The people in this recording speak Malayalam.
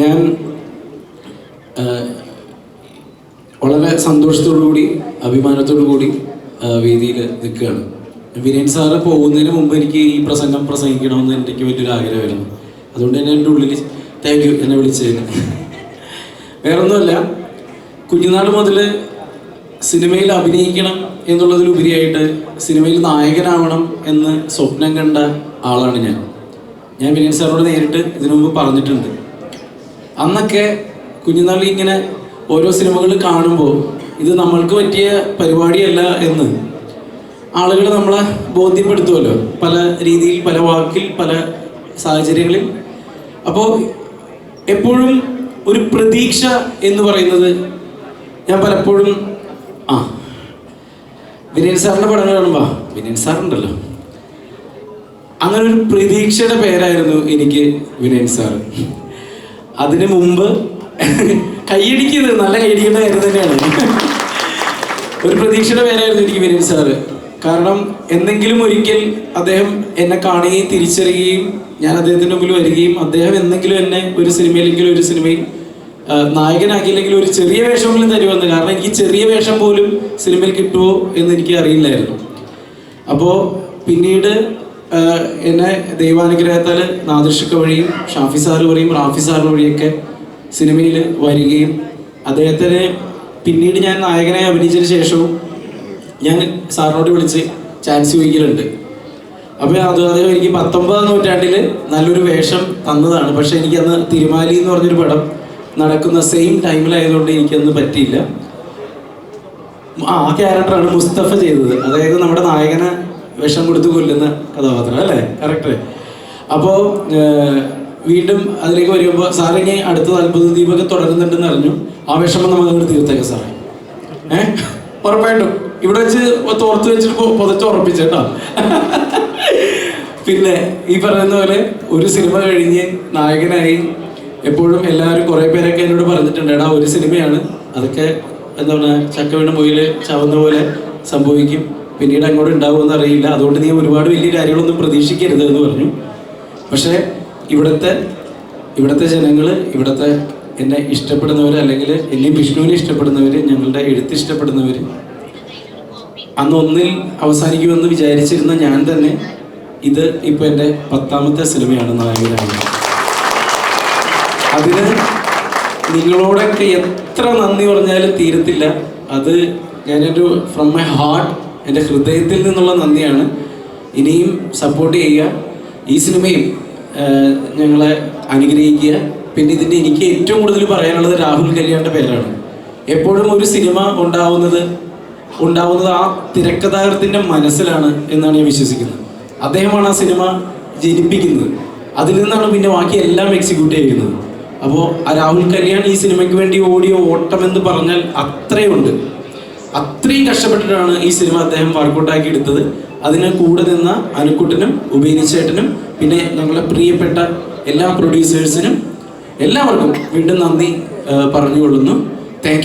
ഞാൻ വളരെ സന്തോഷത്തോടു കൂടി അഭിമാനത്തോടു കൂടി വേദിയിൽ നിൽക്കുകയാണ്. വിനയൻ സാറ് പോകുന്നതിന് മുമ്പ് എനിക്ക് ഈ പ്രസംഗം പ്രസംഗിക്കണമെന്ന് എനിക്ക് വലിയൊരു ആഗ്രഹമായിരുന്നു. അതുകൊണ്ട് തന്നെ എന്റെ ഉള്ളിൽ താങ്ക് യു എന്നെ വിളിച്ചതിന് വേറൊന്നുമല്ല കുഞ്ഞുനാട് മുതൽ സിനിമയിൽ അഭിനയിക്കണം എന്നുള്ളതിലുപരിയായിട്ട് സിനിമയിൽ നായകനാവണം എന്ന് സ്വപ്നം കണ്ട ആളാണ് ഞാൻ. ഞാൻ വിനയൻ സാറിനോട് നേരിട്ട് ഇതിനു മുമ്പ് പറഞ്ഞിട്ടുണ്ട്. അന്നൊക്കെ കുഞ്ഞുനാളിൽ ഇങ്ങനെ ഓരോ സിനിമകൾ കാണുമ്പോൾ ഇത് നമ്മൾക്ക് പറ്റിയ പരിപാടിയല്ല എന്ന്. ആളുകൾ നമ്മളെ ബോധ്യപ്പെടുത്തുമല്ലോ പല രീതിയിൽ പല വാക്കിൽ പല സാഹചര്യങ്ങളിൽ. അപ്പോൾ എപ്പോഴും ഒരു പ്രതീക്ഷ എന്ന് പറയുന്നത് ഞാൻ പലപ്പോഴും ആ വിനയൻ സാറിന്റെ പടങ്ങൾ കാണുമ്പോൾ വിനയൻ സാറുണ്ടല്ലോ അങ്ങനെ ഒരു പ്രതീക്ഷയുടെ പേരായിരുന്നു എനിക്ക് വിനയൻ സാറ്. അതിന് മുമ്പ് കൈയടിക്കുന്നത് നല്ല കൈയടിക്കേണ്ട കാര്യം തന്നെയാണ്. ഒരു പ്രതീക്ഷയുടെ പേരായിരുന്നു എനിക്ക് വിനയൻ സാറ്. കാരണം എന്തെങ്കിലും ഒരിക്കൽ അദ്ദേഹം എന്നെ കാണുകയും തിരിച്ചറിയുകയും ഞാൻ അദ്ദേഹത്തിന്റെ മുമ്പിൽ വരികയും അദ്ദേഹം എന്തെങ്കിലും എന്നെ ഒരു സിനിമയിലെങ്കിലും ഒരു സിനിമയിൽ നായകനാക്കിയില്ലെങ്കിൽ ഒരു ചെറിയ വേഷമെങ്കിലും തരുമെന്ന്. കാരണം എനിക്ക് ചെറിയ വേഷം പോലും സിനിമയിൽ കിട്ടുമോ എന്ന് എനിക്ക് അറിയില്ലായിരുന്നു. അപ്പോൾ പിന്നീട് എന്നെ ദൈവാനുഗ്രഹത്താൽ നാദൃഷക്ക വഴിയും ഷാഫി സാറ് വഴിയും റാഫി സാറ് വഴിയൊക്കെ സിനിമയിൽ വരികയും അദ്ദേഹത്തിന് പിന്നീട് ഞാൻ നായകനായി അഭിനയിച്ചതിന് ശേഷവും ഞാൻ സാറിനോട് വിളിച്ച് ചാൻസ് ചോദിക്കലുണ്ട്. അപ്പോൾ അത് അദ്ദേഹം എനിക്ക് പത്തൊമ്പതാം നൂറ്റാണ്ടിൽ നല്ലൊരു വേഷം തന്നതാണ്. പക്ഷേ എനിക്കന്ന് തിരുമാലി എന്ന് പറഞ്ഞൊരു പടം നടക്കുന്ന സെയിം ടൈമിലായതുകൊണ്ട് എനിക്കന്ന് പറ്റിയില്ല. ആ ക്യാരക്ടറാണ് മുസ്തഫ ചെയ്തത്. അതായത് നമ്മുടെ നായകനെ വിഷം കൊടുത്ത് കൊല്ലുന്ന കഥാപാത്രം അല്ലേ? കറക്റ്റ് അപ്പോൾ വീണ്ടും അതിലേക്ക് വരുമ്പോൾ സാർ ഇനി അടുത്ത അത്ഭുത ദീപൊക്കെ തുടങ്ങുന്നുണ്ടെന്ന് അറിഞ്ഞു. ആ വിഷമം നമുക്ക് അങ്ങോട്ട് തീർത്തേക്കാം സാറേ. ഏഹ് ഉറപ്പായിട്ടും. ഇവിടെ വെച്ച് തോർത്ത് വെച്ചിട്ട് പുതച്ച് ഉറപ്പിച്ചേട്ടോ പിന്നെ ഈ പറയുന്ന പോലെ ഒരു സിനിമ കഴിഞ്ഞ് നായകനായി എപ്പോഴും എല്ലാവരും കുറേ പേരൊക്കെ എന്നോട് പറഞ്ഞിട്ടുണ്ട് എടാ ഒരു സിനിമയാണ്. അതൊക്കെ എന്താ പറയുക ചക്ക മുയിൽ ചാവുന്ന പോലെ സംഭവിക്കും. പിന്നീട് അങ്ങോട്ട് ഉണ്ടാവുമെന്ന് അറിയില്ല. അതുകൊണ്ട് നീ ഒരുപാട് വലിയ കാര്യങ്ങളൊന്നും പ്രതീക്ഷിക്കരുത് എന്ന് പറഞ്ഞു. പക്ഷേ ഇവിടുത്തെ ഇവിടുത്തെ ജനങ്ങൾ ഇവിടുത്തെ എന്നെ ഇഷ്ടപ്പെടുന്നവർ അല്ലെങ്കിൽ എന്നെ വിഷ്ണുവിനെ ഇഷ്ടപ്പെടുന്നവർ ഞങ്ങളുടെ എഴുത്ത് ഇഷ്ടപ്പെടുന്നവർ അന്ന് ഒന്നിൽ അവസാനിക്കുമെന്ന് വിചാരിച്ചിരുന്ന ഞാൻ തന്നെ ഇത് ഇപ്പോൾ എന്റെ പത്താമത്തെ സിനിമയാണ് നായകനാണ് അതിന് നിങ്ങളോടൊക്കെ എത്ര നന്ദി പറഞ്ഞാലും തീരത്തില്ല. അത് ഞാനൊരു ഫ്രം മൈ ഹാർട്ട് എന്റെ ഹൃദയത്തിൽ നിന്നുള്ള നന്ദിയാണ്. ഇനിയും സപ്പോർട്ട് ചെയ്യുക. ഈ സിനിമയും ഞങ്ങളെ അനുഗ്രഹിക്കുക. പിന്നെ ഇതിന്റെ എനിക്ക് ഏറ്റവും കൂടുതൽ പറയാനുള്ളത് രാഹുൽ കല്യാണിന്റെ പേരാണ് എപ്പോഴും ഒരു സിനിമ ഉണ്ടാവുന്നത് ഉണ്ടാവുന്നത് ആ തിരക്കഥാകൃത്തിന്റെ മനസ്സിലാണ് എന്നാണ് ഞാൻ വിശ്വസിക്കുന്നത്. അദ്ദേഹമാണ് ആ സിനിമ ജനിപ്പിക്കുന്നത്. അതിൽ നിന്നാണ് പിന്നെ ബാക്കി എല്ലാം എക്സിക്യൂട്ട് ചെയ്യുന്നത്. അപ്പോൾ ആ രാഹുൽ കല്യാൺ ഈ സിനിമയ്ക്ക് വേണ്ടി ഓടിയ ഓട്ടം എന്ന് പറഞ്ഞാൽ അത്രയുണ്ട്. അത്രയും കഷ്ടപ്പെട്ടിട്ടാണ് ഈ സിനിമ അദ്ദേഹം വർക്കൗട്ടാക്കി എടുത്തത്. അതിന് കൂടെ നിന്ന അനുക്കുട്ടനും ഉപേനിച്ചേട്ടനും പിന്നെ ഞങ്ങളെ പ്രിയപ്പെട്ട എല്ലാ പ്രൊഡ്യൂസേഴ്സിനും എല്ലാവർക്കും വീണ്ടും നന്ദി പറഞ്ഞുകൊള്ളുന്നു. താങ്ക്